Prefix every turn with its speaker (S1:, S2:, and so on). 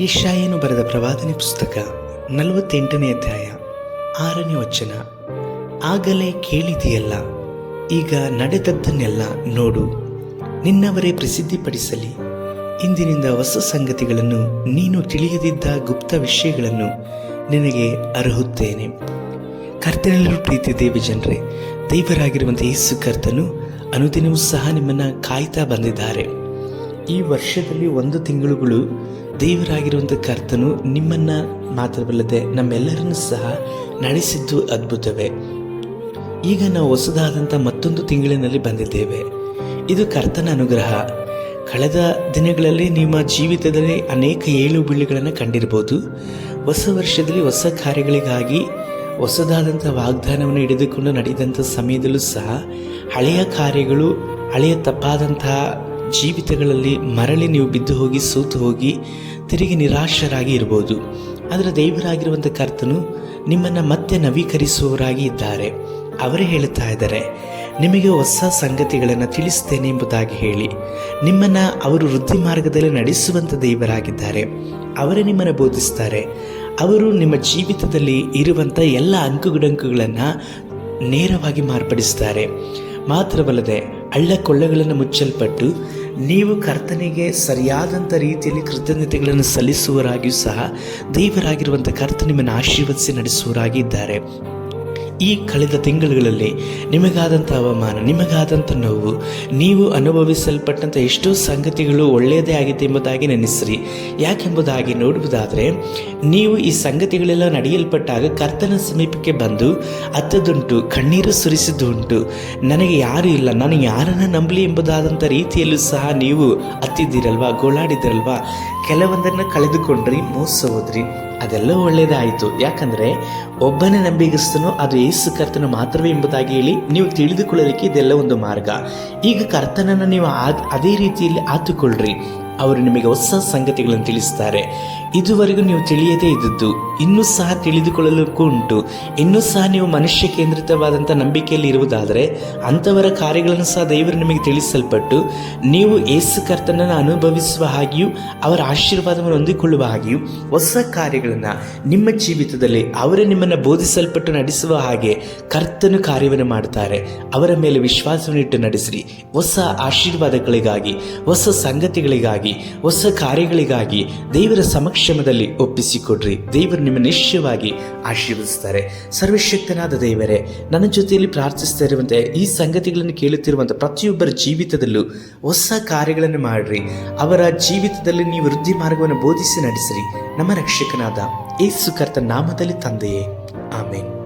S1: ಇಶಾಯನು ಬರೆದ ಪ್ರವಾದನೆ ಪುಸ್ತಕ ನಲವತ್ತೆಂಟನೇ ಅಧ್ಯಾಯ, ಆರನೇ ವಚನ. ಆಗಲೇ ಕೇಳಿದೆಯಲ್ಲ, ಈಗ ನಡೆದದ್ದನ್ನೆಲ್ಲ ನೋಡು. ನಿನ್ನವರೇ ಪ್ರಸಿದ್ಧಿಪಡಿಸಲಿ. ಇಂದಿನಿಂದ ಹೊಸ ಸಂಗತಿಗಳನ್ನು ನೀನು ತಿಳಿಯದಿದ್ದ ಗುಪ್ತ ವಿಷಯಗಳನ್ನು ನಿನಗೆ ಅರ್ಹುತ್ತೇನೆ. ಕರ್ತನಲ್ಲೂ ಪ್ರೀತಿ ದೇವಿ ಜನರೇ ದೈವರಾಗಿರುವಂತಹ ಯೇಸು ಕರ್ತನು ಅನುದಿನವೂ ಸಹ ನಿಮ್ಮನ್ನು ಕಾಯ್ತಾ ಬಂದಿದ್ದಾರೆ. ಈ ವರ್ಷದಲ್ಲಿ ಒಂದು ತಿಂಗಳುಗಳು ದೇವರಾಗಿರುವಂಥ ಕರ್ತನು ನಿಮ್ಮನ್ನು ಮಾತ್ರವಲ್ಲದೆ ನಮ್ಮೆಲ್ಲರನ್ನು ಸಹ ನಡೆಸಿದ್ದು ಅದ್ಭುತವೇ. ಈಗ ನಾವು ಹೊಸದಾದಂಥ ಮತ್ತೊಂದು ತಿಂಗಳಿನಲ್ಲಿ ಬಂದಿದ್ದೇವೆ. ಇದು ಕರ್ತನ ಅನುಗ್ರಹ. ಕಳೆದ ದಿನಗಳಲ್ಲಿ ನಿಮ್ಮ ಜೀವಿತದಲ್ಲಿ ಅನೇಕ ಏಳು ಬೀಳುಗಳನ್ನು ಕಂಡಿರ್ಬೋದು ಹೊಸ ವರ್ಷದಲ್ಲಿ ಹೊಸ ಕಾರ್ಯಗಳಿಗಾಗಿ ಹೊಸದಾದಂಥ ವಾಗ್ದಾನವನ್ನು ಹಿಡಿದುಕೊಂಡು ನಡೆದಂಥ ಸಮಯದಲ್ಲೂ ಸಹ ಹಳೆಯ ಕಾರ್ಯಗಳು, ಹಳೆಯ ತಪ್ಪಾದಂತಹ ಜೀವಿತಗಳಲ್ಲಿ ಮರಳಿ ನೀವು ಬಿದ್ದು ಹೋಗಿ, ಸೋತು ಹೋಗಿ ತಿರುಗಿ ನಿರಾಶರಾಗಿ ಇರ್ಬೋದು ಆದರೆ ದೈವರಾಗಿರುವಂಥ ಕರ್ತನು ನಿಮ್ಮನ್ನು ಮತ್ತೆ ನವೀಕರಿಸುವವರಾಗಿ ಇದ್ದಾರೆ. ಅವರೇ ಹೇಳುತ್ತಾ ಇದ್ದಾರೆ, ನಿಮಗೆ ಹೊಸ ಸಂಗತಿಗಳನ್ನು ತಿಳಿಸ್ತೇನೆ ಎಂಬುದಾಗಿ ಹೇಳಿ. ನಿಮ್ಮನ್ನು ಅವರು ವೃದ್ಧಿ ಮಾರ್ಗದಲ್ಲಿ ನಡೆಸುವಂಥ ದೈವರಾಗಿದ್ದಾರೆ. ಅವರೇ ನಿಮ್ಮನ್ನು ಬೋಧಿಸ್ತಾರೆ. ಅವರು ನಿಮ್ಮ ಜೀವಿತದಲ್ಲಿ ಇರುವಂಥ ಎಲ್ಲ ಅಂಕುಗುಡಂಕುಗಳನ್ನು ನೇರವಾಗಿ ಮಾರ್ಪಡಿಸ್ತಾರೆ. ಮಾತ್ರವಲ್ಲದೆ ಹಳ್ಳ ಕೊಳ್ಳಗಳನ್ನು ಮುಚ್ಚಲ್ಪಟ್ಟು ನೀವು ಕರ್ತನಿಗೆ ಸರಿಯಾದಂಥ ರೀತಿಯಲ್ಲಿ ಕೃತಜ್ಞತೆಗಳನ್ನು ಸಲ್ಲಿಸುವರಾಗಿಯೂ ಸಹ ದೇವರಾಗಿರುವಂಥ ಕರ್ತ ನಿಮ್ಮನ್ನು ಆಶೀರ್ವದಿಸಿ ನಡೆಸುವರಾಗಿ ಇದ್ದಾರೆ ಈ ಕಳೆದ ತಿಂಗಳುಗಳಲ್ಲಿ ನಿಮಗಾದಂಥ ಅವಮಾನ, ನಿಮಗಾದಂಥ ನೋವು, ನೀವು ಅನುಭವಿಸಲ್ಪಟ್ಟಂಥ ಎಷ್ಟೋ ಸಂಗತಿಗಳು ಒಳ್ಳೆಯದೇ ಆಗಿದೆ ಎಂಬುದಾಗಿ ನೆನೆಸ್ರಿ. ಯಾಕೆಂಬುದಾಗಿ ನೋಡುವುದಾದರೆ, ನೀವು ಈ ಸಂಗತಿಗಳೆಲ್ಲ ನಡೆಯಲ್ಪಟ್ಟಾಗ ಕರ್ತನ ಸಮೀಪಕ್ಕೆ ಬಂದು ಅತ್ತದುಂಟು ಕಣ್ಣೀರು ಸುರಿಸಿದ್ದು ಉಂಟು ನನಗೆ ಯಾರೂ ಇಲ್ಲ, ನಾನು ಯಾರನ್ನು ನಂಬಲಿ ಎಂಬುದಾದಂಥ ರೀತಿಯಲ್ಲೂ ಸಹ ನೀವು ಅತ್ತಿದ್ದೀರಲ್ವಾ ಗೋಳಾಡಿದಿರಲ್ವಾ ಕೆಲವೊಂದನ್ನು ಕಳೆದುಕೊಂಡ್ರಿ ಮೋಸ ಹೋದ್ರಿ ಅದೆಲ್ಲ ಒಳ್ಳೆಯದಾಯಿತು ಯಾಕಂದರೆ ಒಬ್ಬನೇ ನಂಬಿಗಸ್ತನು, ಅದು ಯೇಸು ಕರ್ತನು ಮಾತ್ರವೇ ಎಂಬುದಾಗಿ ಹೇಳಿ ನೀವು ತಿಳಿದುಕೊಳ್ಳಲಿಕ್ಕೆ ಇದೆಲ್ಲ ಒಂದು ಮಾರ್ಗ. ಈಗ ಕರ್ತನನ್ನು ನೀವು ಅದೇ ರೀತಿಯಲ್ಲಿ ಆತುಕೊಳ್ಳ್ರಿ. ಅವರು ನಿಮಗೆ ಹೊಸ ಸಂಗತಿಗಳನ್ನು ತಿಳಿಸ್ತಾರೆ. ಇದುವರೆಗೂ ನೀವು ತಿಳಿಯದೇ ಇದ್ದದ್ದು, ಇನ್ನೂ ಸಹ ತಿಳಿದುಕೊಳ್ಳಲಿಕ್ಕೂ ಉಂಟು. ಇನ್ನೂ ಸಹ ನೀವು ಮನುಷ್ಯ ಕೇಂದ್ರಿತವಾದಂಥ ನಂಬಿಕೆಯಲ್ಲಿ ಇರುವುದಾದರೆ, ಅಂಥವರ ಕಾರ್ಯಗಳನ್ನು ಸಹ ದೇವರು ನಿಮಗೆ ತಿಳಿಸಲ್ಪಟ್ಟು, ನೀವು ಏಸು ಕರ್ತನನ್ನು ಅನುಭವಿಸುವ ಹಾಗೆಯೂ, ಅವರ ಆಶೀರ್ವಾದವನ್ನು ಹೊಂದಿಕೊಳ್ಳುವ ಹಾಗೆಯೂ, ಹೊಸ ಕಾರ್ಯಗಳನ್ನು ನಿಮ್ಮ ಜೀವಿತದಲ್ಲಿ ಅವರೇ ನಿಮ್ಮನ್ನು ಬೋಧಿಸಲ್ಪಟ್ಟು ನಡೆಸುವ ಹಾಗೆ ಕರ್ತನು ಕಾರ್ಯವನ್ನು ಮಾಡ್ತಾರೆ ಅವರ ಮೇಲೆ ವಿಶ್ವಾಸವನ್ನು ಇಟ್ಟು ನಡೆಸಿರಿ. ಹೊಸ ಆಶೀರ್ವಾದಗಳಿಗಾಗಿ, ಹೊಸ ಸಂಗತಿಗಳಿಗಾಗಿ ಹೊಸ ಕಾರ್ಯಗಳಿಗಾಗಿ ದೇವರ ಸಮಕ್ಷಮದಲ್ಲಿ ಒಪ್ಪಿಸಿಕೊಡ್ರಿ. ದೇವರು ನಿಮ್ಮ ನಿಶ್ಚಯವಾಗಿ ಆಶೀರ್ವದಿಸ್ತಾರೆ. ಸರ್ವಶಕ್ತನಾದ ದೇವರೇ, ನನ್ನ ಜೊತೆಯಲ್ಲಿ ಪ್ರಾರ್ಥಿಸ್ತಾ ಇರುವಂತೆ ಈ ಸಂಗತಿಗಳನ್ನು ಕೇಳುತ್ತಿರುವಂಥ ಪ್ರತಿಯೊಬ್ಬರ ಜೀವಿತದಲ್ಲೂ ಹೊಸ ಕಾರ್ಯಗಳನ್ನು ಮಾಡ್ರಿ. ಅವರ ಜೀವಿತದಲ್ಲಿ ನೀವು ವೃದ್ಧಿ ಮಾರ್ಗವನ್ನು ಬೋಧಿಸಿ ನಡೆಸಿರಿ. ನಮ್ಮ ರಕ್ಷಕನಾದ ಏಸು ಕರ್ತ ನಾಮದಲ್ಲಿ ತಂದೆಯೇ. ಆಮೇಲೆ